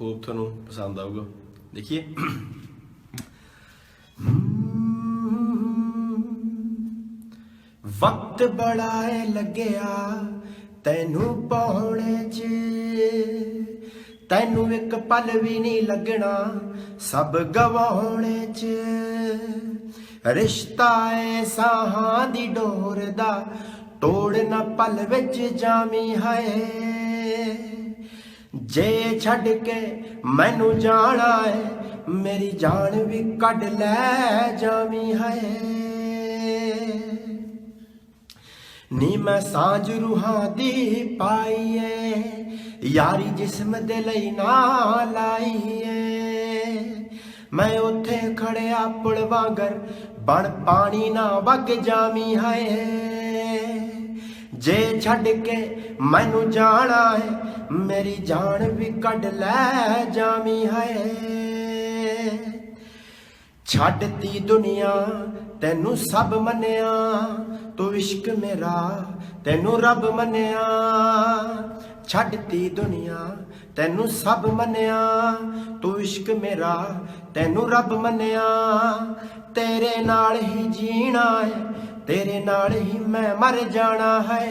Hop ਤੁਹਾਨੂੰ ਪਸੰਦ ਆਊਗਾ। ਦੇਖੀਏ। ਵਕਤ ਬੜਾ ਏ ਲੱਗਿਆ, ਤੈਨੂੰ ਪਾਉਣੇ 'ਚ। ਤੈਨੂੰ ਇੱਕ ਪਲ ਵੀ ਨਹੀਂ ਲੱਗਣਾ, ਸਭ ਗਵਾਉਣੇ 'ਚ। ਰਿਸ਼ਤਾ ਏ ਸਾਹਾਂ ਦੀ ਡੋਰ ਦਾ, ਤੋੜ ਨਾ ਪਲ ਵਿੱਚ ਜਾਮੀ ਹੈ ਜੇ ਛੱਡ ਕੇ ਮੈਨੂੰ ਜਾਣਾ ਏ, ਮੇਰੀ ਜਾਨ ਵੀ ਕੱਢ ਲੈ ਜਾਮੀ ਹੈ ਨੀ ਮੈਂ ਸਾਂਝ ਰੂਹਾਂ ਦੀ ਪਾਈਏ ਯਾਰੀ ਜਿਸਮ ਦੇ ਲਈ ਨਾ ਲਾਈਏ ਮੈਂ ਉੱਥੇ ਖੜਿਆ ਪੁਲ ਵਾਂਗਰ, ਬਣ ਪਾਣੀ ਨਾ ਵਗ ਜਾਮੀ ਹੈ ਜੇ ਛੱਡ ਕੇ ਮੈਨੂੰ ਜਾਣਾ ਹੈ, ਮੇਰੀ ਜਾਨ ਵੀ ਕੱਢ ਲੈ ਜਾਵੀ ਹੈ ਛੱਡਤੀ ਦੁਨੀਆ, ਤੈਨੂੰ ਸਭ ਮੰਨਿਆ, ਤੂੰ ਇਸ਼ਕ ਮੇਰਾ, ਤੈਨੂੰ ਰੱਬ ਮੰਨਿਆ। ਛੱਡਤੀ ਦੁਨੀਆ, ਤੈਨੂੰ ਸਭ ਮੰਨਿਆ, ਤੂੰ ਇਸ਼ਕ ਮੇਰਾ, ਤੈਨੂੰ ਰੱਬ ਮੰਨਿਆ। ਤੇਰੇ ਨਾਲ ਹੀ ਜੀਣਾ ਹੈ ਤੇਰੇ ਨਾਲ ਹੀ ਮੈਂ ਮਰ ਜਾਣਾ ਹੈ।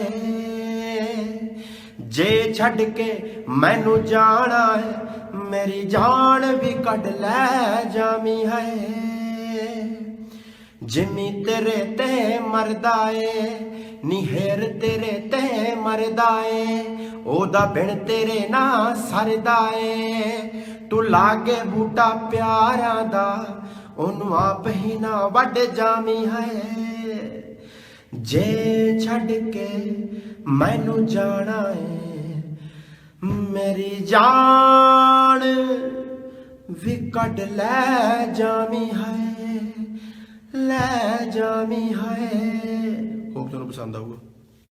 ਜੇ ਛੱਡ ਕੇ ਮੈਨੂੰ ਜਾਣਾ ਹੈ, ਮੇਰੀ ਜਾਨ ਵੀ ਕੱਢ ਲੈ ਜਾਮੀ ਹੈ। ਜਿਮੀ ਤੇਰੇ ਤੇ ਮਰਦਾ ਏ ਨਿਹਰ ਤੇਰੇ ਤੇ ਮਰਦਾ ਏ, ਉਹਦਾ ਬਿਨ ਤੇਰੇ ਨਾ ਸਰਦਾ ਏ। ਤੂੰ ਲਾਗੇ ਬੂਟਾ ਪਿਆਰਾਂ ਦਾ, ਉਹਨੂੰ ਆਪ ਹੀ ਨਾ ਵੱਢ ਜਾਮੀ ਹੈ ਜੇ ਛੱਡ ਕੇ ਮੈਨੂੰ ਜਾਣਾ ਏ, ਮੇਰੀ ਜਾਨ ਵੀ ਕੱਢ ਲੈ ਜਾਮੀ ਹੈ ਲੈ ਜਾਮੀ ਹੈ ਹੋਪ ਤੁਹਾਨੂੰ ਪਸੰਦ ਆਊਗਾ?